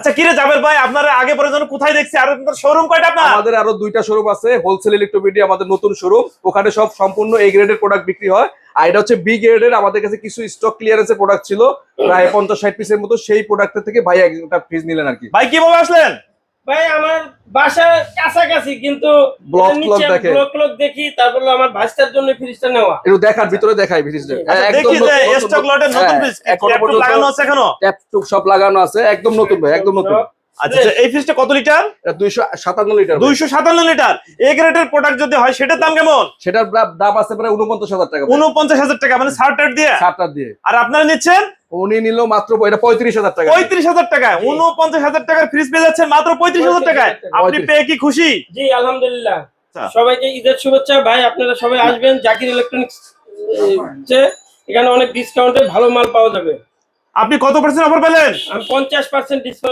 আচ্ছা কিরে জাবের ভাই আপনারা আগে পরে যেন কোথায় দেখছি? আর শোরুম কয়টা আপনার? আমাদের আরও দুইটা শোরুম আছে হোলসেল আমাদের নতুন শোরুম ওখানে সব সম্পূর্ণ এ গ্রেডের প্রোডাক্ট বিক্রি হয়। আর এটা হচ্ছে বি গ্রেডের আমাদের কাছে কিছু স্টক ক্লিয়ারেন্সের প্রোডাক্ট ছিল প্রায় পঞ্চাশ ষাট পিসের মতো সেই প্রোডাক্টের থেকে ভাই একটা ফ্রিজ নিলেন আর কি। ভাই কীভাবে আসলেন? ভাই আমার বাসা কাছাকাছি কিন্তু ব্লক দেখে। ব্লক দেখি তারপর আমার ভাস্তার জন্য ফ্রিজটা নেওয়া। একটু দেখার ভিতরে দেখাই ফ্রিজটা দেখি যে স্টক লটের নতুন হ্যাঁ, ফ্রিজ এখনও লাগানো আছে এখনও? ট্যাপ টুপ সব লাগানো আছে একদম নতুন ভাই একদম নতুন। আচ্ছা এই ফ্রিজটা কত লিটার দুইশো সাতান্ন লিটার ভাই। দুইশো সাতান্ন লিটার এ গ্রেডের প্রোডাক্ট যদি হয় সেটার দাম কেমন? সেটার দাম- দাম আছে প্রায় উনপঞ্চাশ হাজার টাকা ভাই। উনপঞ্চাশ হাজার টাকা মানে দিয়ে? দিয়ে। আর আপনারা নিচ্ছেন? উনি নিল মাত্র এটা পঁয়ত্রিশ হাজার টাকা। পঁয়ত্রিশ হাজার টাকায় উনপঞ্চাশ হাজার টাকার ফ্রিজ পেয়ে যাচ্ছেন মাত্র পঁয়ত্রিশ হাজার টাকায়। আপনি পেয়ে কি খুশি? জি আলহামদুলিল্লাহ। আচ্ছা। সবাইকে ঈদের শুভেচ্ছা। ভাই আপনারা সবাই আসবেন। জাকির ইলেকট্রনিক্স এখানে অনেক ডিসকাউন্টে ভালো মাল পাওয়া যাবে। আপনি কত পার্সেন্ট অফার পেলেন? আমি পঞ্চাশ পার্সেন্ট ডিসকাউন্ট